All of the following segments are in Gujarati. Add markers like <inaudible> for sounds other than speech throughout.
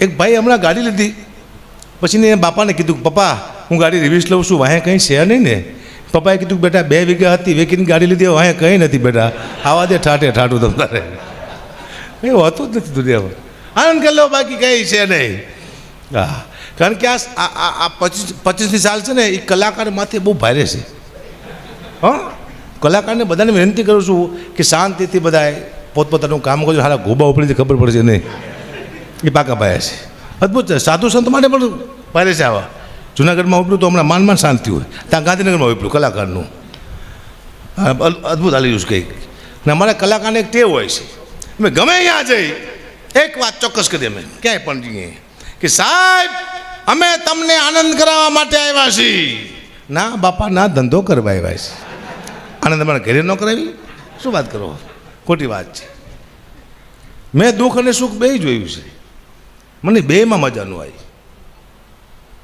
એક ભાઈ હમણાં ગાડી લીધી. પછી ને બાપાને કીધું, પપ્પા, હું ગાડી રિવ્યુઝ લઉં છું, વાંહે કંઈ છે નહીં ને? પપ્પાએ કીધું, બેટા, બે વીઘા હતી, વેકીને ગાડી લીધી વાંહે કંઈ નથી બેટા. આવા દે ઠાટે ઠાટું તમારે. એ હોતું જ નથી દુનિયામાં. આનંદ કરી લો, બાકી કંઈ છે નહીં. હા, કારણ કે આ આ- પચીસ પચીસની સાલ છે ને, એ કલાકાર માથે બહુ ભારે છે. હા? કલાકારને બધાને વિનંતી કરું છું કે શાંતિથી બધાએ પોતપોતાનું કામ કરજો. સારા ગોબા ઉપડીથી ખબર પડશે નહીં. એ પાકા પાયા છે. અદ્ભુત છે. સાધુ સંત માટે પણ ભારે છે આવા. જુનાગઢમાં ઉપલું તો હમણાં માન માન શાંતિ હોય. ત્યાં ગાંધીનગરમાં ઉપલું, કલાકારનું. અદ્ભુત હાલી રહ્યું છે કંઈક ને અમારા કલાકારને એક ટેવ હોય છે. અમે ગમે ત્યાં જઈ, એક વાત ચોક્કસ કરીએ અમે. ક્યાંય પણ જઈએ. કે સાહેબ, અમે તમને આનંદ કરાવવા માટે આવ્યા છીએ. ના, બાપા, ના, ધંધો કરવા આવ્યા છે. આનંદ અમારા ઘરે ન કરાવી. શું વાત કરો? ખોટી વાત છે. મેં દુઃખ અને સુખ બે જોયું છે. મને બેમાં મજા ન આવી.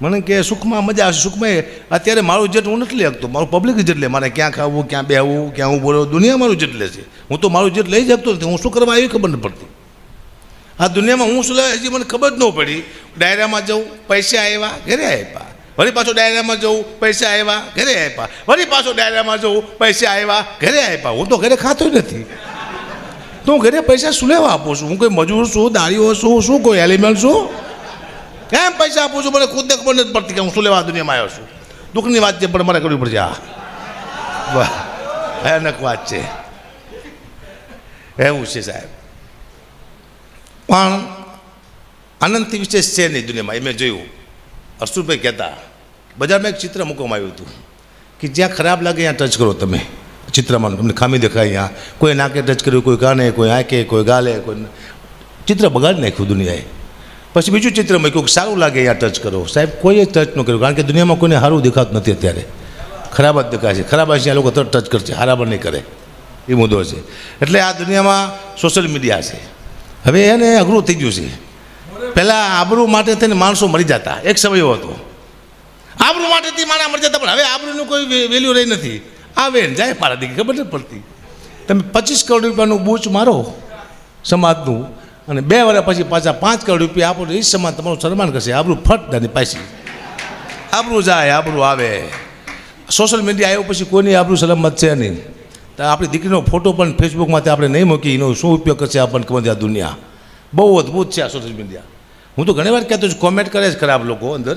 મને કે સુખમાં મજા આવશે. સુખમાં અત્યારે મારું જેટ હું નથી લેતો મારું પબ્લિક જેટ લે મારે ક્યાં ખાવું, ક્યાં બેહવું, ક્યાં હું બોલો દુનિયા મારું જેટ લે છે. હું તો મારું જેટ લઈ શકતો નથી. હું શું કરવા આવી ખબર ન પડતી. આ દુનિયામાં હું શું લેવા હજી મને ખબર જ ન પડી. ડાયરામાં જવું પૈસા આવ્યા ઘરે આપ્યા વળી પાછો ડાયરામાં જવું પૈસા આવ્યા ઘરે આપ્યા વળી પાછો ડાયરામાં જવું પૈસા આવ્યા ઘરે આપ્યા હું તો ઘરે ખાતો નથી. તો હું ઘરે પૈસા શું લેવા આપું છું? હું કોઈ મજૂર છું દાળીઓ છું, શું કોઈ એલિમેન્ટ છું? કેમ પૈસા આપું છું? મને ખુદને ખબર નથી પડતી કે હું શું લેવા દુનિયામાં આવ્યો છું. દુઃખની વાત છે, પણ મારે કરવી પડશે આ. વાહ, ભયાનક વાત છે. એવું છે સાહેબ. પણ આનંદથી વિશેષ છે નહીં દુનિયામાં. એ મેં જોયું. હર્ષુભાઈ કહેતા, બજારમાં એક ચિત્ર મૂકવામાં આવ્યું હતું કે જ્યાં ખરાબ લાગે ત્યાં ટચ કરો તમે. ચિત્રમાં તમને ખામી દેખાય અહીંયા. કોઈ નાકે ટચ કર્યું, કોઈ કાને, કોઈ આંકે કોઈ ગાલે, કોઈ ચિત્ર બગાડી નાખ્યું દુનિયાએ. પછી બીજું ચિત્ર મૂક્યું કે સારું લાગે અહીંયા ટચ કરો. સાહેબ, કોઈએ ટચ ન કર્યું? કારણ કે દુનિયામાં કોઈને સારું દેખાતું નથી અત્યારે. ખરાબ જ દેખાય છે. ખરાબ હશે, આ લોકો તરત ટચ કરશે. હારાબર નહીં કરે. એ મુદ્દો છે. એટલે આ દુનિયામાં સોશિયલ મીડિયા છે. હવે એને અઘરું થઈ ગયું છે. પહેલાં આબરૂ માટે થઈને માણસો મરી જતા. એક સમય હતો. આબરૂ માટેથી માણા મરી જતા, પણ હવે આબરૂનું કોઈ વેલ્યુ રહી નથી. આવે ને જાય મારા દીકરી, ખબર નથી પડતી. તમે પચીસ કરોડ રૂપિયાનું બૂચ મારો સમાજનું અને બે વર્ષ પછી પાછા પાંચ કરોડ રૂપિયા આપો તો એ સમાજ તમારું સન્માન કરશે. આબરું ફટ દાની પાછી. આબરું જાય, આબરું આવે. સોશિયલ મીડિયા આવ્યો પછી કોઈની આબરું સલામત છે નહીં. તો આપણી દીકરીનો ફોટો પણ ફેસબુકમાંથી આપણે નહીં મૂકી, એનો શું ઉપયોગ કરશે આપણને ખબર આ દુનિયા. બહુ અદ્ભુત છે આ સોશિયલ મીડિયા. હું તો ઘણી વાર કહેતો છું કોમેન્ટ કરે છે ખરાબ લોકો અંદર.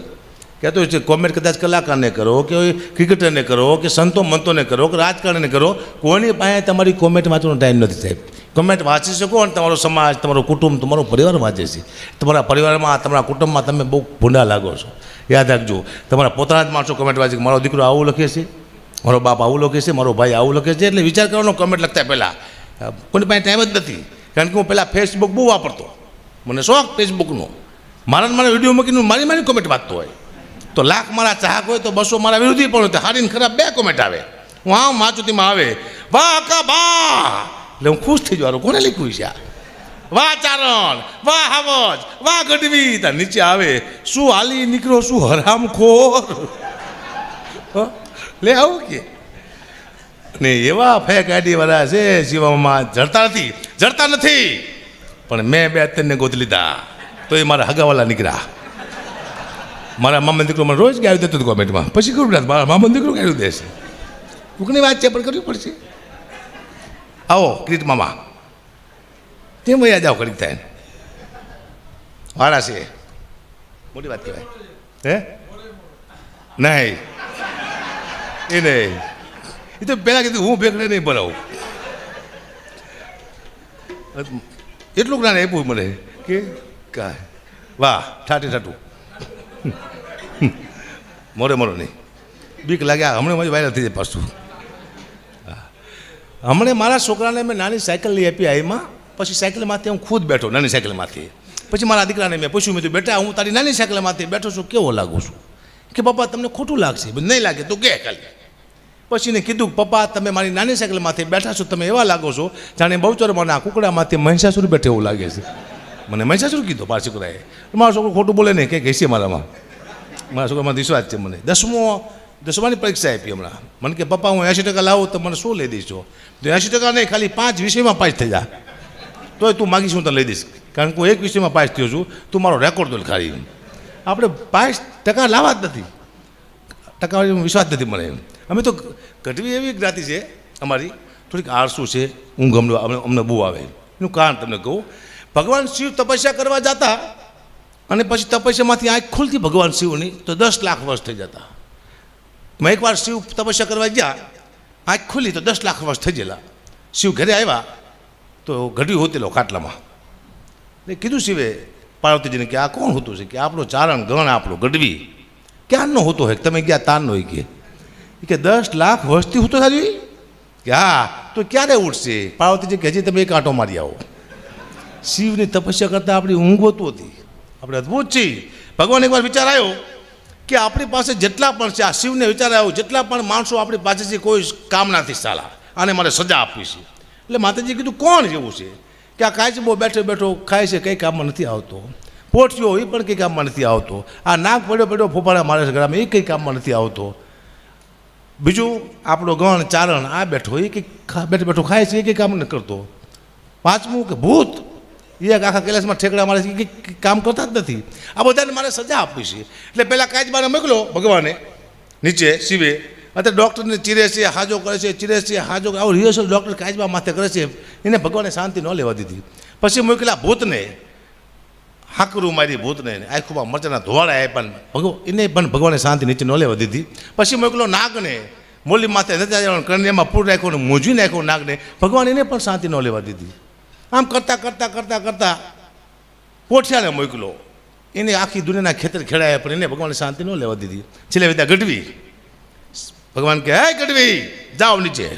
કહેતો છે, કોમેન્ટ કદાચ કલાકારને કરો કે ક્રિકેટરને કરો કે સંતો મંતોને કરો કે રાજકારણને કરો કોઈની પાસે તમારી કોમેન્ટ વાંચવાનો ટાઈમ નથી સાહેબ. કોમેન્ટ વાંચી શકો અને તમારો સમાજ, તમારો કુટુંબ, તમારો પરિવાર વાંચે છે. તમારા પરિવારમાં, તમારા કુટુંબમાં તમે બહુ ભૂંડા લાગો છો. યાદ રાખજો, તમારા પોતાના જ માણસો કોમેન્ટ વાંચે મારો દીકરો આવું લખે છે, મારો બાપ આવું લખે છે, મારો ભાઈ આવું લખે છે, એટલે વિચાર કરવાનો કોમેન્ટ લખતા પહેલાં. કોની પાસે ટાઈમ જ નથી. કારણ કે હું પહેલાં ફેસબુક બહુ વાપરતો. મને શોખ ફેસબુકનો મારા મારા વીડિયો મૂકીને મારી મારી કોમેન્ટ વાંચતો હોય. તો લાખ મારા ચાહક હોય તો બસો મારા વિરોધી પણ હોય તો હારીને ખરાબ બે કોમેન્ટ આવે. હું આમ વાંચુતીમાં આવે. વાહ કા બા એટલે હું ખુશ થઈ જવાનું. કોને લખ્યું છે વાહ ચારણ, વાહ હાવજ, વાહ ગઢવી. ત્યાં નીચે આવે. શું હાલી નીકળો, શું હરામખોર? લે આવું કે? ને એવા ફેક આઈડીવાળા છે જીવામાં જડતા નથી. જડતા નથી. પણ મેં બે અત્યારને ગોત લીધા. તો એ મારા હગાવાલા નીકળ્યા. મારા મામા દીકરો મને રોજ ગાયું દેતો કોમેન્ટમાં પછી કરું ના મારા મામા દીકરો ગાયું દેશે ટૂંકની વાત છે, પણ કરવી પડશે. આવો ક્રિટ મામા. તેમ વયા જાઓ કરી થાય. વાળા છે. મોટી વાત કહેવાય. હે? નહીં. એ નહીં. એ તો પહેલાં કીધું, હું ભેગડે નહીં ભરાવું એટલું જ્ઞાન આપ્યું મને કે કાંઈ. વાહ ઠાટી ઠાઠું. <laughs> મોરે મોરો નહીં. બીક લાગે હમણાં મારી વાયરલ થઈ જાય પાછું. હમણાં મારા છોકરાને મેં નાની સાયકલ લઈ આપી આઈમાં પછી સાયકલમાંથી હું ખુદ બેઠો, નાની સાયકલમાંથી. પછી મારા દીકરાને મેં પૂછ્યું, મેં બેટા, હું તારી નાની સાયકલમાંથી બેઠો છું, કેવો લાગુ છું? કે, પપ્પા, તમને ખોટું લાગશે. નહીં લાગે, તું કે ખાલી. પછી એને કીધું, પપ્પા, તમે મારી નાની સાયકલમાંથી બેઠા છો, તમે એવા લાગો છો જાણે બહુચરમાં આ કુકડામાંથી મહિષાસુર બેઠે એવું લાગે છે. મને મેં સાચું કીધું, મારા છોકરાએ. મારો છોકરો ખોટું બોલે નહીં કંઈક કહેશે મારામાં? મારા છોકરામાં વિશ્વાસ છે મને. દસમો, દસમાની પરીક્ષા આપી હમણાં. મને કે, પપ્પા, હું એંશી ટકા લાવું તો મને શું લઈ દઈશો તો એંશી ટકા નહીં, ખાલી પાંચ વિષયમાં પાસ થઈ જા. તોય તું માગીશ હું તને લઈ દઈશ. કારણ કે હું એક વિષયમાં પાસ થયો છું, તું મારો રેકોર્ડ તો ખાલી આપણે પાંચ ટકા લાવવા જ નથી. ટકાવારી વિશ્વાસ નથી મને એમ. અમે તો ઘટવી એવી જ્ઞાતિ છે અમારી. થોડીક આળસુ છે, ઊંઘ અમને- અમને બહુ આવે. એનું કારણ તમને કહું ભગવાન શિવ તપસ્યા કરવા જતા અને પછી તપસ્યામાંથી આંખ ખુલતી ભગવાન શિવની, તો દસ લાખ વર્ષ થઈ જતા. મેં એકવાર શિવ તપસ્યા કરવા ગયા, આંખ ખુલી તો દસ લાખ વર્ષ થઈ ગયેલા. શિવ ઘરે આવ્યા, તો ઘડ્યું હોતેલો ખાટલામાં. એટલે કીધું શિવે, પાર્વતીજીને કે આ કોણ હોતું છે? કે આપણો ચારણ ગણ આપણો ગઢવી. ક્યારનો હોતો હોય? તમે ગયા તારનો હોય કે? કે દસ લાખ વર્ષથી હોતો થાય કે હા, તો ક્યારે ઉઠશે પાર્વતીજી કે, હજી તમે એક આંટો મારી આવો. શિવની તપસ્યા કરતાં આપણી ઊંઘ હોતું હતી. આપણે અદ્ભુત છીએ. ભગવાન એકવાર વિચાર આવ્યો કે આપણી પાસે જેટલા પણ છે, આ શિવને વિચાર આવ્યો, જેટલા પણ માણસો આપણી પાસે છે, કોઈ કામ નથી સાલા. આને મારે સજા આપવી છે. એટલે માતાજી કીધું, કોણ જેવું છે? કે આ કાચબો બેઠો બેઠો ખાય છે, કંઈ કામમાં નથી આવતો. પોટ્યો એ પણ કંઈ કામમાં નથી આવતો. આ નાક પડ્યો પડ્યો ફોફાડા મારે છે ઘરમાં એ કંઈ કામમાં નથી આવતો. બીજું, આપણો ગણ ચારણ આ બેઠો એ કંઈક બેઠો બેઠો ખાય છે, એ કંઈ કામ નથી કરતો. પાંચમું કે ભૂત એ આખા કૈલાસમાં ઠેકડા મારે છે કામ કરતા જ નથી. આ બધાને મારે સજા આપવી છે. એટલે પહેલાં કાચબાને મોકલો ભગવાને, નીચે, શિવે. અત્યારે ડૉક્ટરને ચીરે છે, હાજો કરે છે, ચીરે છે, હાજો. આવું રિહર્સલ ડૉક્ટર કાચબા માથે કરે છે. એને ભગવાને શાંતિ ન લેવા દીધી. પછી મોકલા ભૂતને, હાકરું મારી ભૂતને. આખુમાં મરચાના ધોવાડા આપ્યા પણ ભગવાન એને પણ ભગવાને શાંતિ નીચે ન લેવા દીધી. પછી મોકલો નાગને, મોલી માથે નથી કરણિયામાં પૂર નાખ્યો ને મૂંઝવી નાખ્યો નાગને. ભગવાન એને પણ શાંતિ ન લેવા દીધી. આમ કરતાં કરતાં કરતાં કરતાં પોઠિયાને મોકલો. એને આખી દુનિયાના ખેતર ખેડાયા પણ એને ભગવાને શાંતિ ન લેવા દીધી. છેલ્લે વિદ્યા ગઢવી. ભગવાન કે હે ગઢવી, જાઓ નીચે.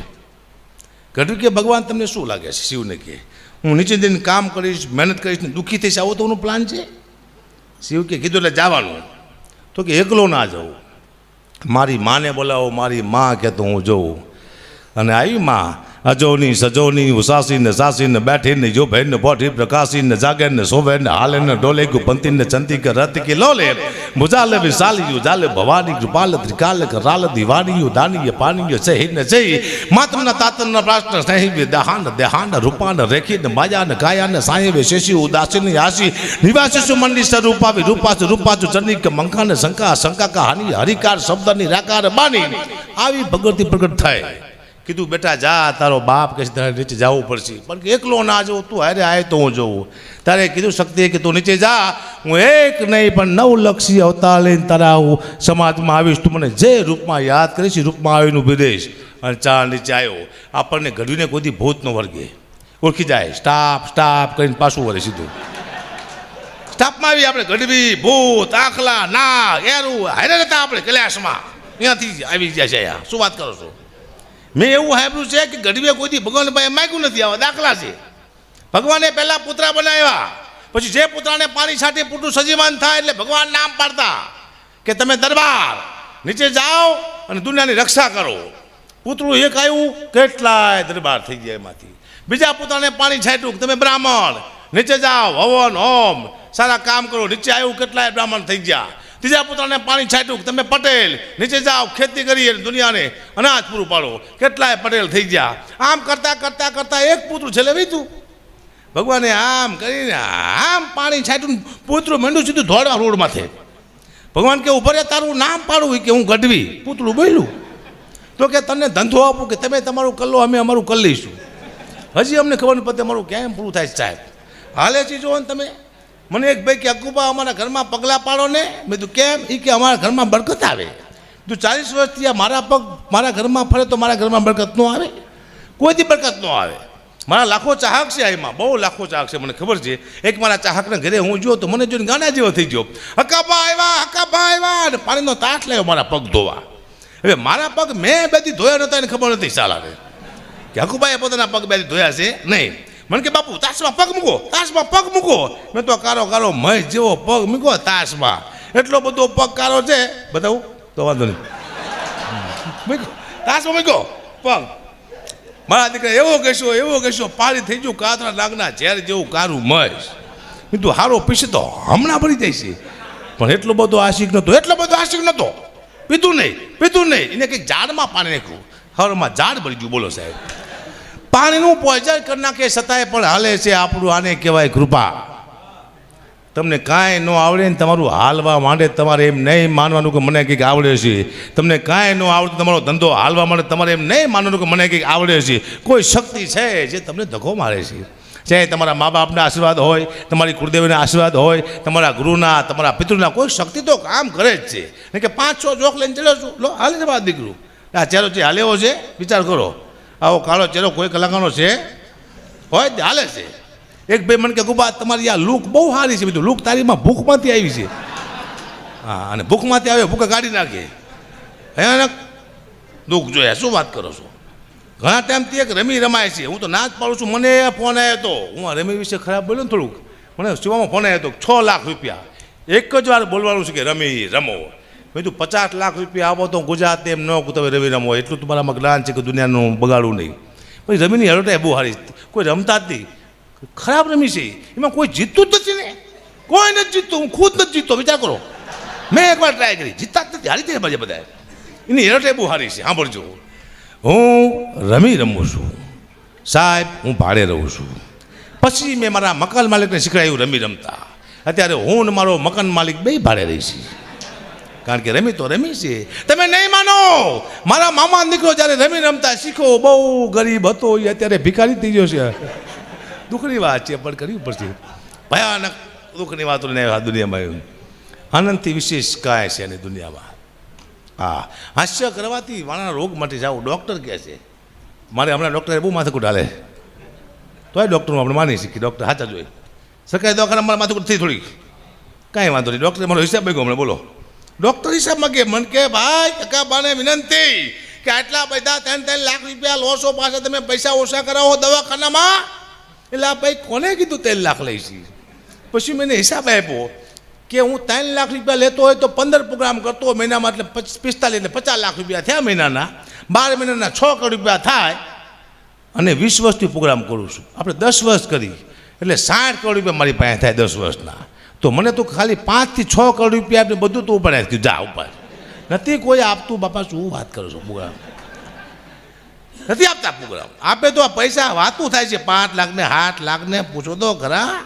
ગઢવી કે ભગવાન, તમને શું લાગે છે? શિવને કહે, હું નીચે જઈને કામ કરીશ, મહેનત કરીશ ને દુઃખી થઈશ, આવો તો એનું પ્લાન છે. શિવ કે કીધું એટલે જવાનું. તો કે, એકલો ના જવું મારી માને બોલાવો, મારી માં કે તો હું જોઉં. અને આવી માં અજોની, સજોની ઉસાસી ને સાસી ને બેઠી ને જો ભેન પોઠી પ્રકાશી ને જાગે ને શોભે ને હાલે ને ડોલે ગુ પંતી ને ચંતી કે રત કે લોલે. મુજાલે વિશાલી જાલે ભવાની કૃપાલ ત્રિકાલ રાલ દિવાની દાની પાની સહી. ને જઈ માત્ર ના તાતન પ્રાશ્ન સહી દહાન, દેહાન, રૂપાન રેખી ને માયા ને કાયા ને સાય વે શેષી ઉદાસી ને આશી નિવાસી સુ મંડી સ્વરૂપા વિ રૂપાસુ રૂપાસુ ચરની કે મંકા ને શંકા શંકા કા હાની, હરિકાર, શબ્દની રાકાર, બાની. આવી ભગવતી પ્રગટ થાય. કીધું, બેટા, જા, તારો બાપ કે છે, તારે નીચે જવું પડશે. પણ એકલો ના જવું તું હારે આય તો હું જોઉં. તારે કીધું શક્તિએ કે તું નીચે જા, હું એક નહીં, પણ નવ લક્ષી અવતાર લઈને તારા હું સમાજમાં આવીશ. તું મને જે રૂપમાં યાદ કરીશ રૂપમાં આવીને ઊભી રહીશ. અને ચા નીચે આવ્યો. આપણને ઘડવીને કોઈ ભૂત ન વર્ગે. ઓળખી જાય. સ્ટાફ સ્ટાફ કરીને પાછું વળે સીધું. સ્ટાફમાં આવી આપણે ગઢવી, ભૂત, આખલા ના એરું. હારે હતા આપણે કૈલાસમાં. ત્યાંથી આવી ગયા છે અહીંયા. શું વાત કરો છો? મેં એવું સાંભળ્યું છે કે ગઢવીએ કોઈથી ભગવાન પાસે માગ્યું નથી, આવા દાખલા છે. ભગવાને પહેલાં પુતરા બનાવ્યા. પછી જે પુતરાને પાણી છાંટી પૂટું સજીવાન થાય એટલે ભગવાન નામ પાડતા કે તમે દરબાર, નીચે જાઓ અને દુનિયાની રક્ષા કરો. પુતરું એક આવ્યું કેટલાય દરબાર થઈ ગયા એમાંથી. બીજા પુત્રને પાણી છાંટ્યું તમે બ્રાહ્મણ, નીચે જાઓ, હવન, હોમ, સારા કામ કરો, નીચે આવ્યું કેટલાય બ્રાહ્મણ થઈ ગયા. ત્રીજા પુત્રને પાણી છાંટ્યું. તમે પટેલ, નીચે જાઓ, ખેતી કરીએ દુનિયાને, અનાજ પૂરું પાડો. કેટલાય પટેલ થઈ ગયા. આમ કરતા કરતા કરતા એક પુત્ર છેલ્લે વીતું. ભગવાને આમ કરીને આમ પાણી છાંટ્યું પુત્રું મંડ્યું સીધું ધોળા રોડ માથે ભગવાન કે, ઉભરે તારું નામ પાડવું કે, હું ગઢવી. પુતળું બોલ્યું. તો કે, તને ધંધો આપું કે તમે તમારું કલ્લો, અમે અમારું કરી લઈશું હજી અમને ખબર નથી પડતી અમારું કેમ પૂરું થાય સાહેબ. હાલે ને તમે. મને એક ભાઈ કે, અકુબા, અમારા ઘરમાં પગલાં પાડો ને. મેં તું કેમ? એ કે, અમારા ઘરમાં બરકત આવે. તું ચાલીસ વર્ષથી આ મારા પગ મારા ઘરમાં ફરે તો મારા ઘરમાં બરકત ન આવે? કોઈથી બરકત ન આવે? મારા લાખો ચાહક છે એમાં, બહુ લાખો ચાહક છે, મને ખબર છે. એક મારા ચાહકના ઘરે હું જો તો મને જોઈને ગાના જેવો થઈ ગયો. હકાબા આવ્યા હકાબા આવ્યા અને પાણીનો તાટ લાવ્યો મારા પગ ધોવા. હવે મારા પગ મેં બેથી ધોયા નહોતા, એને ખબર નથી સાલાને. કે હકુબાએ પોતાના પગ બેથી ધોયા છે? નહીં. મને કે, બાપુ, તાસમાં પગ મૂકો, તાસમાં પગ મૂકો. મેં તો કારો કારો મય જેવો પગ મૂકો તાસમાં. એટલો બધો પગ કારો છે. બતાવું? તો વાંધો નહીં. મૂકો તાસમાં મૂકો પગ. મારા દીકરા એવો કહેશો એવો કહેશો પાણી થઈ ગયું કાતરા નાગના ઝેર જેવું કારું મય તું હારો પીશે તો હમણાં ભરી જાય છે. પણ એટલો બધો આશિક નહોતો, એટલો બધો આશિક નહોતો. પીધું નહીં પીધું નહીં. એને કંઈક ઝાડમાં પાણી નાખ્યું. હરમાં ઝાડ ભરી ગયું, બોલો સાહેબ. પાણીનું પોઈઝન કરી નાખે છતાંય પણ હાલે છે આપણું, આને કહેવાય કૃપા. તમને કાંઈ ન આવડે ને તમારું હાલવા માંડે, તમારે એમ નહીં માનવાનું કે મને કંઈક આવડે છે. તમને કાંઈ ન આવડે તમારો ધંધો હાલવા માંડે, તમારે એમ નહીં માનવાનું કે મને કંઈક આવડે છે. કોઈ શક્તિ છે જે તમને ધક્કો મારે છે? ચાહે તમારા મા બાપના આશીર્વાદ હોય, તમારી કુળદેવીના આશીર્વાદ હોય, તમારા ગુરુના, તમારા પિતૃના, કોઈ શક્તિ તો કામ કરે જ છે. નહીં કે પાંચ છ જોખ લઈને ચડ્યો છું, લો, હાલે છે દીકરું. આ ચહેરો જે હાલેવો છે, વિચાર કરો. આવો કાળો ચહેરો કોઈ કલાકારનો છે? હોય હાલે છે. એક ભાઈ મને કે, ગુબા, તમારી આ લુક બહુ સારી છે. બીજું લુક તારીમાં ભૂખમાંથી આવી છે. હા, અને ભૂખમાંથી આવે, ભૂખે કાઢી નાખે. ભયાનક દુઃખ જોયા. શું વાત કરો છો? ઘણા ટાઈમથી એક રમી રમાય છે. હું તો ના જ પાડું છું. મને ફોન આવ્યો હતો હું રમી વિશે ખરાબ બોલ્યો ને થોડુંક. મને શિવામાં ફોન આવ્યો હતો છ લાખ રૂપિયા. એક જ વાર બોલવાનું છે કે રમી, રમો. મેં કીધું, પચાસ લાખ રૂપિયા આવો તો ગુજરાત એમ ન તમે રમી રમો. એટલું તમારામાં જ્ઞાન છે કે દુનિયાનું બગાડવું નહીં. પછી રમીની હરોટાઈ બહુ સારી કોઈ રમતા જ નહીં. ખરાબ રમી છે. એમાં કોઈ જીતતું જ નથી ને. કોઈ નથી જીતતું, હું ખુદ નથી જીતતો. વિચાર કરો. મેં એકવાર ટ્રાય કરી. જીતતા જ નથી. હારી જાય બધા બધા એની હેરટે બહુ સારી છે. સાંભળજો. હું રમી રમું છું. સાહેબ, હું ભાડે રહું છું. પછી મેં મારા મકાન માલિકને શીખડાયું રમી રમતા. અત્યારે હું ને મારો મકાન માલિક બે ભાડે રહી છે કારણ કે રમી તો રમી છે તમે નહીં માનો. મારા મામા દીકરો જ્યારે રમી રમતા શીખો, બહુ ગરીબ હતો એ અત્યારે ભિખારી થઈ ગયો છે. દુઃખની વાત છે, પણ કરવી પડશે. ભયાનક દુઃખની વાતો લઈને આ દુનિયામાં આનંદથી વિશેષ કાંઈ છે એની દુનિયામાં. હા, હાસ્ય કરવાથી વાળાના રોગ માટે જાઓ, ડૉક્ટર કહે છે. મારે હમણાં ડૉક્ટરે બહુ માથાકૂટ હાલે. તોય ડૉક્ટરનું આપણે માની શકીએ ડૉક્ટર હાચા જોઈએ સરકારી દવાખાના મારા માથું થઈ થોડી કાંઈ વાંધો નહીં, ડૉક્ટરે મારો હિસાબ ગયો હમણાં, બોલો. ડૉક્ટર હિસાબમાં કે મન કે, ભાઈ કાકાબાને વિનંતી કે આટલા બધા ત્રણ ત્રણ લાખ રૂપિયા લોસો પાસે તમે પૈસા ઓછા કરાવો દવાખાનામાં. એટલે આ ભાઈ કોને કીધું ત્રણ લાખ લઈશી? પછી મેં હિસાબ આપ્યો કે હું ત્રણ લાખ રૂપિયા લેતો હોય તો પંદર પ્રોગ્રામ કરતો મહિનામાં, એટલે પિસ્તાલીસ એટલે પચાસ લાખ રૂપિયા થયા મહિનાના. બાર મહિનાના છ કરોડ રૂપિયા થાય અને વીસ વર્ષથી પ્રોગ્રામ કરું છું. આપણે દસ વર્ષ કરી. એટલે સાઠ કરોડ રૂપિયા મારી પાસે થાય દસ વર્ષના. તો મને તો ખાલી પાંચથી છ કરોડ રૂપિયા આપીને બધું તું ઉપર કીધું જા ઉપર નથી કોઈ આપતું, બાપા, શું વાત કરો છો પ્રોગ્રામ નથી આપતા પ્રોગ્રામ આપે તો આ પૈસા વાતું થાય છે. પાંચ લાખને આઠ લાખને પૂછો તો ખરા.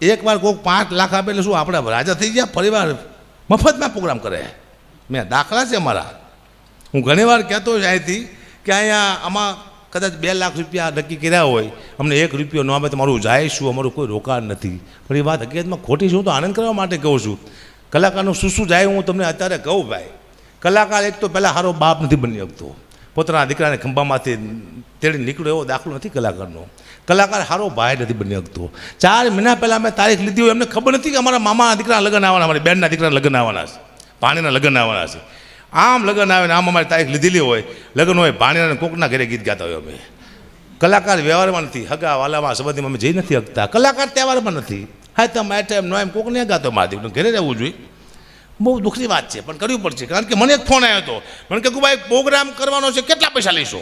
એકવાર કોઈક પાંચ લાખ આપે એટલે શું આપણે રાજા થઈ ગયા? ફરીવાર મફતમાં પ્રોગ્રામ કરે. મેં દાખલા છે મારા. હું ઘણીવાર કહેતો જ અહીંથી કે અહીંયા આમાં કદાચ બે લાખ રૂપિયા નક્કી કર્યા હોય, અમને એક રૂપિયો ન આવે તો મારું જાય શું? અમારું કોઈ રોકાણ નથી. પણ એ વાત હકીકતમાં ખોટી છું. તો આનંદ કરવા માટે કહું છું. કલાકારનું શું શું જાય હું તમને અત્યારે કહું ભાઈ. કલાકાર એક તો પહેલાં સારો બાપ નથી બની શકતો. પોતાના દીકરાને ખંભામાંથી તેડી નીકળ્યો એવો દાખલો નથી કલાકારનો. કલાકાર સારો ભાઈ નથી બની શકતો. ચાર મહિના પહેલાં મેં તારીખ લીધી હોય, એમને ખબર નથી કે અમારા મામાના દીકરા લગ્ન આવવાના અમારી બેનના દીકરાના લગ્ન આવવાના છે, પાણીના લગ્ન આવવાના છે. આમ લગ્ન આવે ને આમ અમારી તારીખ લીધેલી હોય, લગ્ન હોય ભાણીના કોકના ઘરે ગીત ગાતા હોય અમે. કલાકાર વ્યવહારમાં નથી, હગા વાલામાં સંબંધીમાં અમે જઈ નથી હકતા કલાકાર તહેવારમાં નથી. હા તમે આ ટાઈમ નો એમ કોકને ગાતો મહાદેવને ઘરે રહેવું જોઈએ. બહુ દુઃખની વાત છે, પણ કરવી પડશે. કારણ કે મને એક ફોન આવ્યો હતો. મને કે ભાઈ પ્રોગ્રામ કરવાનો છે, કેટલા પૈસા લઈશો?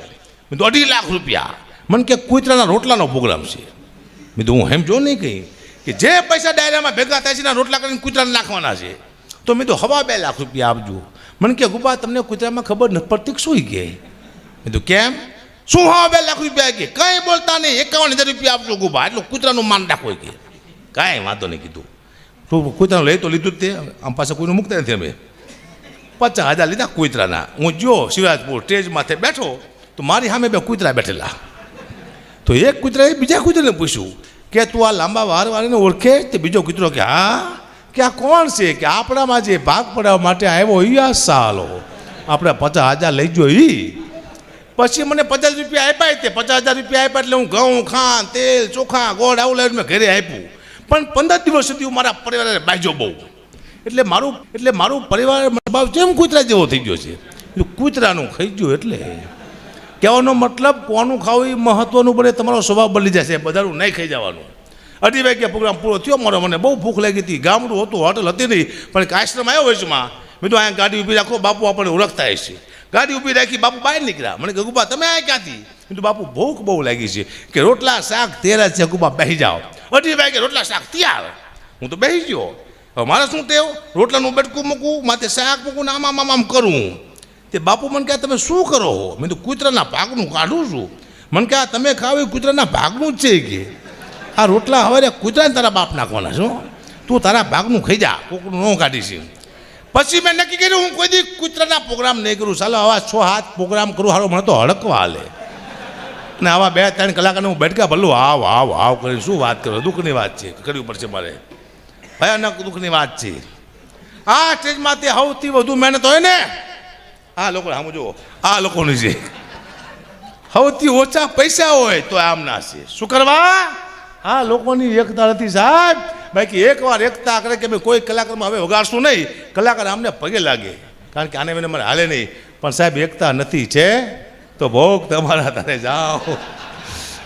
મેં તો અઢી લાખ રૂપિયા. મને કે, કુતરાના રોટલાનો પ્રોગ્રામ છે. મેં તો હું એમ જો નહીં કહી કે જે પૈસા ડાયરામાં ભેગા થાય છે રોટલા કરીને કૂતરાને નાખવાના છે. તો મેં તો હવા બે લાખ રૂપિયા આપજો. મને કે, ગુબા, તમને કૂતરામાં ખબર ન પડતી કે શું કે મેં કેમ? શું હા, બે લાખ રૂપિયા કે? કંઈ બોલતા નહીં. એકાવન હજાર રૂપિયા આપજો, ગુબા. એટલું કૂતરાનું માન રાખો કે. કાંઈ વાંધો નહીં કીધું. તો કૂતરાનું લઈ તો લીધું તે. આમ પાસે કોઈનું મૂકતા નથી અમે. પચાસ હજાર લીધા કૂતરાના. હું જો શિવરાજપુર સ્ટેજ માથે બેઠો, તો મારી સામે બે કૂતરા બેઠેલા. તો એક કૂતરાએ બીજા કૂતરાને પૂછ્યું કે, તું આ લાંબા વાર વાળીને ઓળખે? તે બીજો કૂતરો કે, હા. કે આ કોણ છે કે આપણામાં જે ભાગ પડાવવા માટે આવ્યો એ આ સાલો. આપણે પચાસ હજાર લઈ જો ઈ. પછી મને પચાસ રૂપિયા આપ્યા તે પચાસ હજાર રૂપિયા આપ્યા એટલે હું ઘઉં ખાં તેલ, ચોખા, ગોળ આવું લાવીને મેં ઘરે આપ્યું. પણ પંદર દિવસ સુધી હું મારા પરિવારને બાજો બહુ. એટલે મારું એટલે મારું પરિવાર ભાવ જેમ કૂતરા જેવો થઈ ગયો છે. કૂતરાનું ખાઈ ગયું એટલે. કહેવાનો મતલબ કોનું ખાવું એ મહત્વનું બને તમારો સ્વભાવ બદલી જશે, બધાનું નહીં ખાઈ જવાનું. અઢી વાગ્યા પ્રોગ્રામ પૂરો થયો મારો મને બહુ ભૂખ લાગી હતી. ગામડું હતું હોટલ હતી નહીં. પણ આશ્રમ આવ્યો વચમાં. મેં તો અહીંયા ગાડી ઊભી રાખો, બાપુ આપણને ઓળખતા હશે. ગાડી ઊભી રાખી, બાપુ બહાર નીકળ્યા. મને કે ગુબા, તમે આ ક્યાંથી? મેં તો બાપુ, ભૂખ બહુ લાગી છે કે રોટલા, શાક તેરા છે. ગુબા બેસી જાઓ. અઢી વાગે રોટલા, શાક, તૈયાર. હું તો બેસી ગયો. હવે મારે શું ટેવ? રોટલાનું બેટકું મૂકું માથે શાક મૂકું ને આમ આમ આમ કરું તે બાપુ મને કહે, તમે શું કરો હો? મેં તો કૂતરાના ભાગનું કાઢું છું. મને કહે તમે ખાવ એ કૂતરાના ભાગનું જ છે કે. આ રોટલા હવે કૂતરાને તારા બાપ નાખવાના છો તું તારા ભાગનું ખાઈ જા, કોકનું ન કાઢીશ પછી મેં નક્કી કર્યું, હું કોઈ દી કૂતરાના પ્રોગ્રામ નહીં કરું. ચાલો, આવા છ હાથ પ્રોગ્રામ કરું હારો મને તો હડકવા હાલે. ને આવા બે ત્રણ કલાકને હું બેઠકા ભલું આવ આવ આવ કરી શું વાત કરો? દુઃખની વાત છે, કરવી પડશે મારે. ભયાનક દુઃખની વાત છે. આ સ્ટેજમાંથી સૌથી વધુ મહેનત હોય ને? આ લોકો આમ જુઓ, આ લોકોની છે. સૌથી ઓછા પૈસા હોય તો આમ ના છે. શું કરવા? આ લોકોની એકતા નથી સાહેબ બાકી એકવાર એકતા કરે કે કોઈ કલાકારમાં હવે વગાડશું નહીં. કલાકાર આમને પગે લાગે. કારણ કે આને મને મને હાલે નહીં. પણ સાહેબ, એકતા નથી છે. તો ભોગ તમારા તારે જાઓ.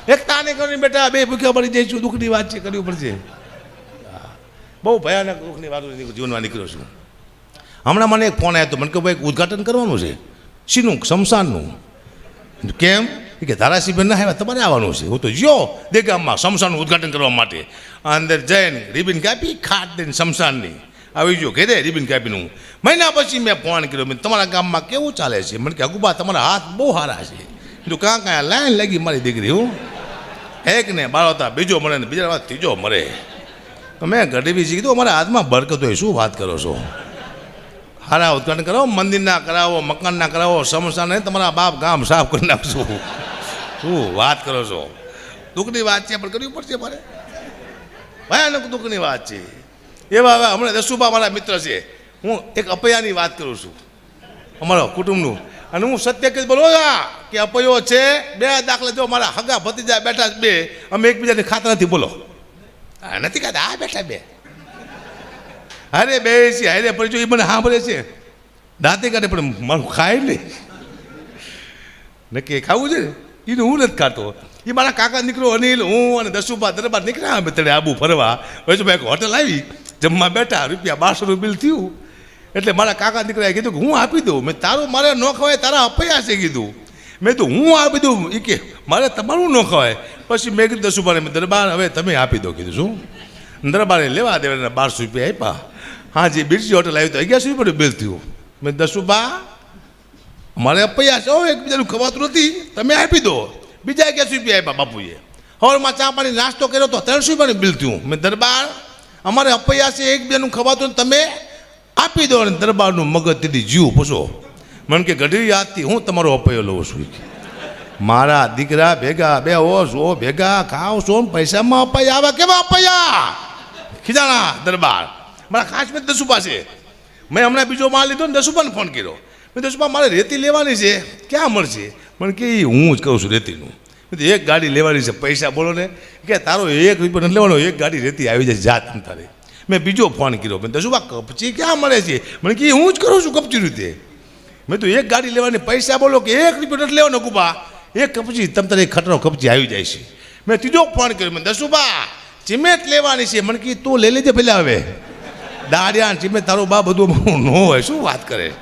એકતા નહીં કરીને બેટા. બે ભૂખ્યા પડી જઈશું દુઃખની વાત છે, કરવી પડશે. બહુ ભયાનક દુઃખની વાત જીવનમાં નીકળ્યો છું. હમણાં મને એક ફોન આવ્યો હતો. મને કે ભાઈ, ઉદઘાટન કરવાનું છે? શીનું, શમશાનનું. કેમ? એ કે ધારાસભ્ય ના આવ્યા, તમારે આવવાનું છે. હું તો જો દેગામમાં શમશાનનું ઉદ્ઘાટન કરવા માટે અંદર જઈને રિબિન કાપી, ખાટ દઈને શમશાનની. આવી ગયો ઘેરે રિબિન કાપીનું મહિના પછી મેં ફોન કર્યો, મેં તમારા ગામમાં કેવું ચાલે છે? મને કે, અગુબા, તમારા હાથ બહુ સારા છે. કીધું, કાં કાં લાઈન લાગી મારી દીકરી, હું. એક ને બાળવતા બીજો મળે ને બીજા વાત ત્રીજો મરે તો મેં ગઢવી કીધું, અમારા હાથમાં બરકત હોય, શું વાત કરો છો? હારા ઉદઘાટન કરાવો મંદિરના કરાવો મકાનના કરાવો સમસ્યા નહીં તમારા બાપ ગામ સાફ કરી નાખશું. શું વાત કરો છો? દુઃખની વાત છે, પણ કરવી પડશે મારે. ભયાનક દુઃખની વાત છે. એવા હવે હમણાં દસુભા મારા મિત્ર છે. હું એક અપયાની વાત કરું છું. અમારો કુટુંબનું. અને હું સત્ય કે બોલો કે અપયો છે, બે દાખલા જો મારા હગા ભતીજા બેઠા બે, અમે એકબીજાને ખાતા નથી, બોલો. નથી ખાતા, આ બેઠા બે. અરે બે છે, હારે પડી જો, એ મને સાંભળે છે. દાંતે કાઢે, પણ મારું ખાય નહીં. નક્કી ખાવું છે ને? એનું હું નથી ખાતો. એ મારા કાકા નીકળો અનિલ, હું અને દસુભા દરબાર નીકળ્યા અમે તળે આબુ ફરવા. એક હોટલ આવી, જમવા બેઠા, રૂપિયા બારસોનું બિલ થયું. એટલે મારા કાકા દીકરાએ કીધું કે હું આપી દઉં. મેં તારું, મારે ન ખવાય, તારા અપયા છે કીધું. મેં તો હું આપી દઉં. એ કે, મારે તમારું ન ખવાય. પછી મેં કીધું, દસુભાને મેં દરબાર, હવે તમે આપી દો. કીધું, શું? દરબારે લેવા દેવાના બારસો રૂપિયા આપ્યા. હા જે બિરજી હોટલ આવી તો અગિયારસો રૂપિયાનું બિલ થયું. મેં દસુબા મારે અપૈયા છે હો એકબીજાનું ખવાતું નથી. તમે આપી દો. બીજા ક્યાં રૂપિયા આપ્યા બાપુએ? હવારમાં ચા પાણી નાસ્તો કર્યો તો ત્રણસો રૂપિયાનું બિલ થયું. મેં દરબાર, અમારે અપૈયા છે, એકબીજાનું ખવાતું તમે આપી દો અને દરબારનું મગજ તેથી જીવ પૂછો મને કે, ગઢવી યાદથી હું તમારો અપૈયો લઉં છું. મારા દીકરા ભેગા, બે ઓ સો ભેગા ખાવ છો પૈસામાં અપાઈ આવા કેવા અપાયા? ખીજાણા દરબાર. મારા ખાસ મેં દસુપા છે. મેં હમણાં બીજો માલ લીધો ને દસુપાને ફોન કર્યો. મેં દસુપા મારે રેતી લેવાની છે. ક્યાં મળશે? મને કે હું જ કહું છું રેતીનું. મેં એક ગાડી લેવાની છે, પૈસા બોલો ને. કે તારો એક રૂપિયો નથી લેવાનો, એક ગાડી રેતી આવી જાય જાત તારે. મેં બીજો ફોન કર્યો. મેં દસુપા કપચી ક્યાં મળે છે? મને કે હું જ કરું છું કપચી રીતે. મેં તો એક ગાડી લેવાની, પૈસા બોલો કે એક રૂપિયો નથી લેવાનો, કુબા. એક કપચી, તમ તારે ખટરો કપચી આવી જાય છે. મેં ત્રીજો ફોન કર્યો. મેં દસુબા ચિમેટ લેવાની છે. મને કે, તું લઈ લેજે પહેલાં હવે. દાડિયા ચીમેટ તારો બા બધું ન હોય, શું વાત કરે?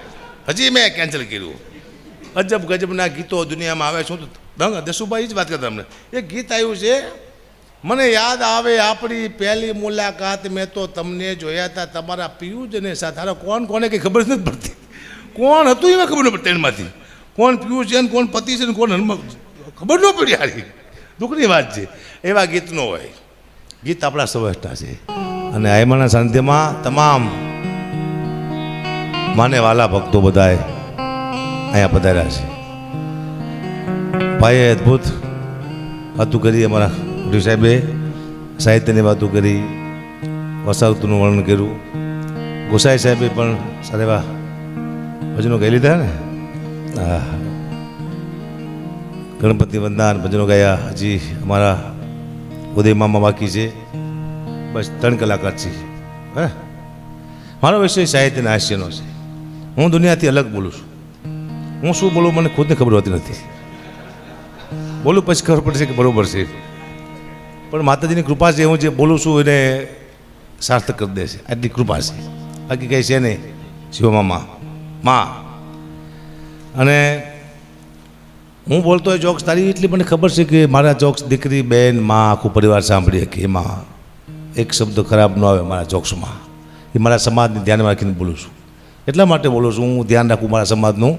હજી મેં કેન્સલ કર્યું. અજબ ગજબના ગીતો દુનિયામાં આવે શું દંગ દસુભાઈ જ વાત કરતા અમને એક ગીત આવ્યું છે, મને યાદ આવે આપણી પહેલી મુલાકાત, મેં તો તમને જોયા હતા, તમારા પિયુષને સાથે. કોણ, કોને કંઈ ખબર નથી પડતી. કોણ હતું એમાં ખબર ન પડતી ટ્રેનમાંથી કોણ પિયુષ છે ને, કોણ પતિ છે ને, કોણ હનુમાન ખબર ન પડી હારી. દુઃખની વાત છે. એવા ગીતનો હોય. ગીત આપણા સૌરાષ્ટ્રના છે. અને આયમાના સાનિધ્યમાં તમામ માને વાલા ભક્તો બધાએ અહીંયા પધાર્યા છે. ભાઈએ અદ્ભુત વાતું કરી અમારા ગુરુ સાહેબે, સાહિત્યની વાતો કરી વસાવતુનું વર્ણન કર્યું. ગોસાઈ સાહેબે પણ સારા એવા ભજનો ગાઈ લીધા ને? હા. ગણપતિ વંદના ભજનો ગાયા. હજી અમારા ઉદય મામા બાકી છે. બસ ત્રણ કલાકાર છે. હે? મારો વિષય સાહિત્યના હાસ્યનો છે. હું દુનિયાથી અલગ બોલું છું. હું શું બોલું મને ખુદને ખબર હોતી નથી. બોલું પછી ખબર પડશે કે બરાબર છે. પણ માતાજીની કૃપા છે, હું જે બોલું છું એને સાર્થક કરી દે છે આટલી કૃપા છે. બાકી કંઈ છે નહીં. શિવમામા માં. અને હું બોલતો હોય જોક્સ તારી એટલી મને ખબર છે કે મારા જોક્સ દીકરી, બેન, માં, આખું પરિવાર સાંભળી કે એમાં એક શબ્દ ખરાબ ન આવે મારા જોક્સમાં એ મારા સમાજને ધ્યાનમાં રાખીને બોલું છું. એટલા માટે બોલું છું, હું ધ્યાન રાખું મારા સમાજનું,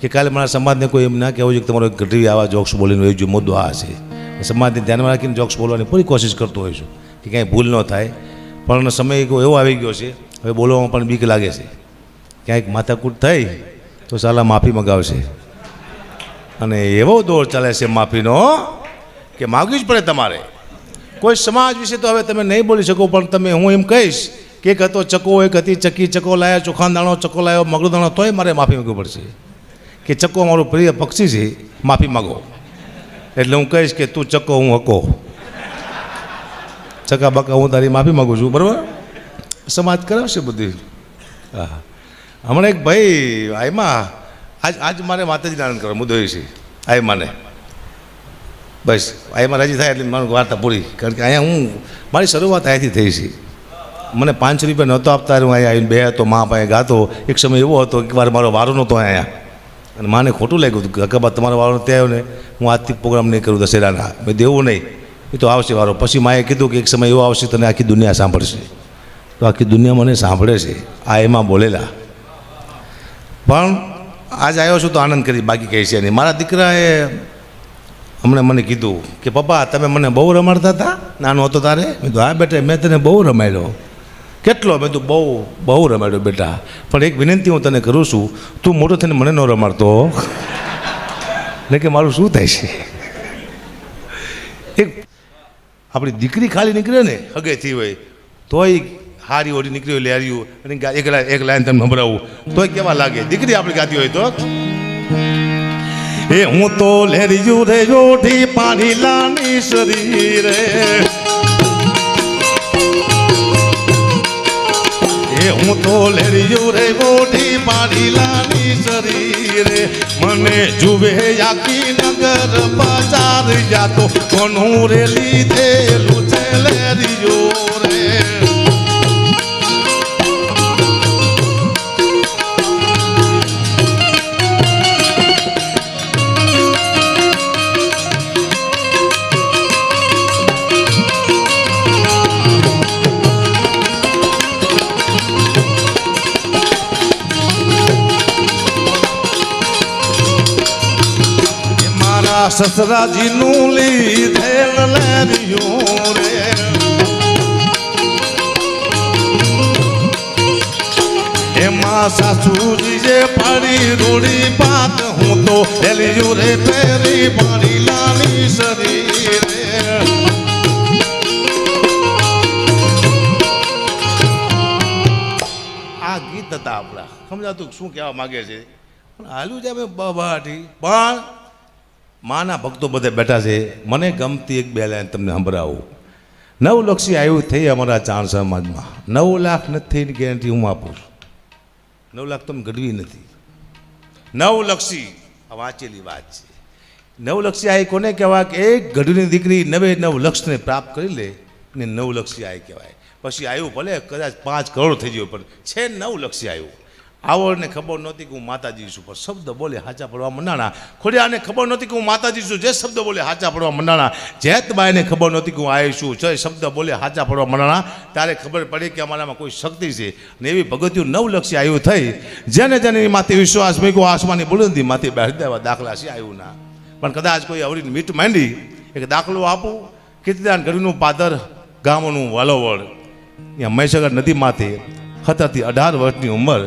કે કાલે મારા સમાજને કોઈ એમ ના કહેવું જોઈએ કે તમારો ગઢવી આવા જોક્સ બોલીને હોય જો મુદ્દો આ છે. સમાજને ધ્યાનમાં રાખીને જોક્સ બોલવાની પૂરી કોશિશ કરતો હોઈશું કે કાંઈ ભૂલ ન થાય. પણ સમય એવો આવી ગયો છે, હવે બોલવામાં પણ બીક લાગે છે. ક્યાંક માથાકૂટ થઈ, તો સાલા માફી મગાવશે. અને એવો દોર ચાલે છે માફીનો, કે માગવી જ પડે તમારે. કોઈ સમાજ વિશે તો હવે તમે નહીં બોલી શકો, પણ તમે હું એમ કહીશ કે એક હતો ચકો એક હતી, ચકી ચકો લાયા ચોખાન દાણો ચકો લાયો મગડો દાણો તોય મારે માફી માગવી પડશે. કે ચકો મારું પ્રિય પક્ષી છે, માફી માગો. એટલે હું કહીશ કે તું ચકો, હું હકો. ચકા બકા, હું તારી માફી માગું છું, બરાબર? સમાજ કરાવશે બધી. હા. હમણાં એક ભાઈ આયમાં, આજ આજ મારે માતાજી નારાયણ કરવા, મુદ્દો છે. આયમાને બસ, આયમાં રાજી થાય એટલે મારું વાર્તા પૂરી. કારણ કે અહીંયા હું, મારી શરૂઆત અહીંયાથી થઈ છે. મને પાંચ રૂપિયા નહોતો આપતા, હું અહીંયા આવીને બે હતો મા પાસે ગાતો. એક સમય એવો હતો, એક વાર મારો વારો નહોતો અહીંયા અને માને ખોટું લાગ્યું હતું કે અકાબા તમારો વારો નથી આવ્યો ને, હું આજથી પ્રોગ્રામ નહીં કરું દશેરાના. મેં દેવું નહીં. એ તો આવશે વારો. પછી માએ કીધું કે એક સમય એવો આવશે, તને આખી દુનિયા સાંભળશે. તો આખી દુનિયા મને સાંભળે છે. આ એમાં બોલેલા. પણ આજ આવ્યો છું તો આનંદ કરી, બાકી કહે છે નહીં. મારા દીકરાએ હમણાં મને કીધું કે, પપ્પા, તમે મને બહુ રમાડતા હતા? નાનો હતો તારે? મેં કીધું, હા બેટા, મેં તને બહુ રમાડ્યો. કેટલો મેં તું બહુ બહુ રમાડ્યો બેટા. પણ એક વિનંતી હું તને કરું છું, તું મોટો થઈને મને ન રમાડતો એટલે કે મારું શું થાય છે? એક આપણી દીકરી ખાલી નીકળે ને, હગેથી હોય, તોય હારી ઓડી નીકળી હોય લેરિયું અને એક એક લાઈન તમને સંભળાવું. તોય કેવા લાગે? દીકરી આપણી ગાતી હોય તો? એ હું તો લેરિયું રે જોઠી પાણી લાની શરીરે હું તો લેરિયું રે, મોઢી પાણી લાની શરીરે. મને જુવે આખી નગર બજાર જાતો, કોનું રે લીધેલું મારા સસરાજીનું લીધેલ રે. એમાં સાસુજી જે પાડી રૂડી પાત, હું તો લેલિયું રે પેરી પાડી લાલી શરીર આ ગીત હતા આપણા. સમજાતું શું કહેવા માગે છે? પણ છે અમે બબાટી. પણ માના ભક્તો બધે બેઠા છે. મને ગમતી એક બે લાઈન તમને સંભળાવું. નવ લક્ષી આવ્યું થઈ અમારા ચાર સમાજમાં. નવ લાખ નથી ગેરંટી હું આપું નવ લાખ તમે ગઢવી નથી. નવ લક્ષી, આ વાંચેલી વાત છે. નવ લક્ષી આય કોને કહેવાય કે એક ગઢની દીકરી નવે નવ લક્ષને પ્રાપ્ત કરી લે ને નવ લક્ષી આય કહેવાય. પછી આવ્યું ભલે કદાચ પાંચ કરોડ થઈ ગયો, પણ છે નવ લક્ષી આવ્યું આવડને ખબર નહોતી કે હું માતાજી છું. પણ શબ્દ બોલે હાચા પડવા મંડાણા. ખોડિયાને ખબર નહોતી કે હું માતાજી છું. જે શબ્દ બોલે હાચા પડવા મંડાણા. જેતબાઈને ખબર નહોતી કે હું આવી છું. જે શબ્દ બોલે હાચા પડવા મંડાણા, ત્યારે ખબર પડી કે અમારામાં કોઈ શક્તિ છે. ને એવી ભગતિયું નવલક્ષી આવ્યું થઈ. જેને જેને એની માથે વિશ્વાસ મૂક્યો આસમાની બુલંદી માથે બહાર દેવા દાખલા છે આવ્યું ના. પણ કદાચ કોઈ અવડીને મીટ માંડી, એક દાખલો આપું. કીર્તિદાન ગઢનું પાદર ગામનું વાલોવડ. ત્યાં મહીસાગર નદીમાંથી હતાથી અઢાર વર્ષની ઉંમર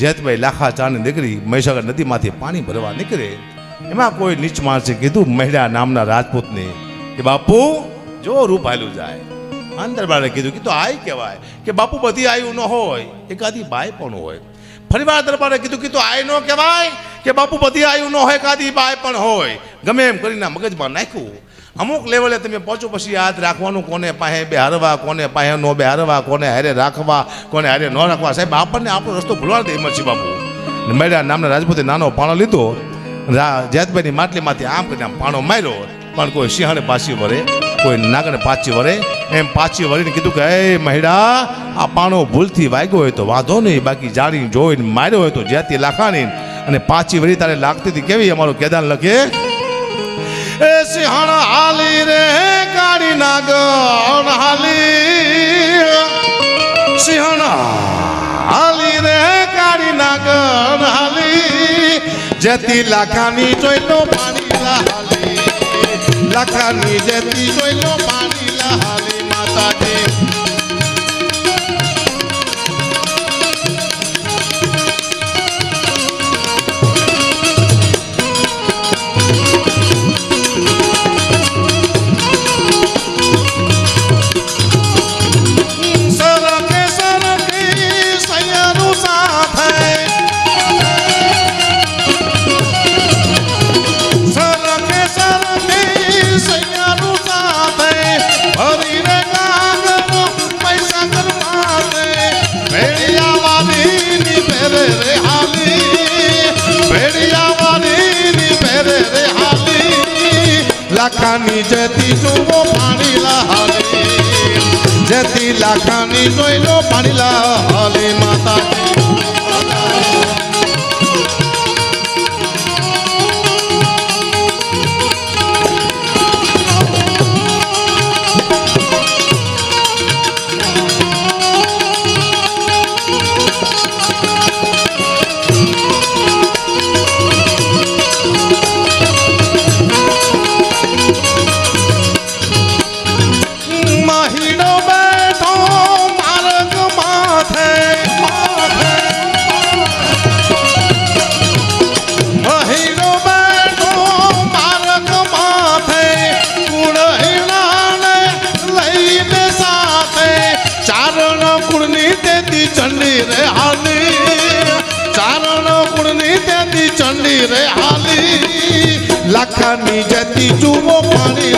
જેતભાઈ લાખા ચાની દીકરી મહીસાગર નદીમાંથી પાણી ભરવા નીકળે, એમાં કોઈ નીચ માણસે કીધું મહિલા નામના રાજપૂતને કે બાપુ, જો રૂપ હાલ્યું જાય. અંદર બાળે કીધું કે તો આય કહેવાય કે બાપુ બધી આયુ ન હોય, એકાદી બાય પણ હોય. ફરીવાર દરબારે કીધું કે તો આય ન કહેવાય કે બાપુ બધી આયુ ન હોય, એકાદી બાય પણ હોય. ગમે એમ કરીને મગજમાં નાખ્યું. અમુક લેવલે તમે પહોંચો પછી યાદ રાખવાનું કોને પાસે બે હારવા, કોને પાસે નો બે હારવા, કોને હારે રાખવા, કોને હારે ન રાખવા. સાહેબ, આપણને આપણો રસ્તો ભૂલવા દે એમાં બાપુ. મેળા નામના રાજપૂતે નાનો પાણો લીધો. જેતભાઈની માટલીમાંથી આમ કરીને આમ પાણો માર્યો. પણ કોઈ સિંહણે પાછી વરે, કોઈ નાગણે પાછી વરે. એમ પાછી વળીને કીધું કે, એ મહિડા, આ પાણો ભૂલથી વાગ્યો હોય તો વાંધો નહીં. બાકી જાણી જોઈને માર્યો હોય તો જ્યાંથી લાખાણી. અને પાછી વળી તારે લાગતી હતી, કેવી અમારું કેદાન લખે? એ સિંહણ હાલી રે કાળી નાગણ હાલી સિંહણ હાલી રે કાળી નાગણ હાલી જેથી લાખાની જોઈતો પાણી લાહાલી લાખાની જેથી જોઈતો પાણી લાહાલી માતાજી લાખાની જેતી જુવો પાણી લાહાલે. જેતી લાખાની જોઈ લો પાણી લાહાલે માતા ચૂમો પાણી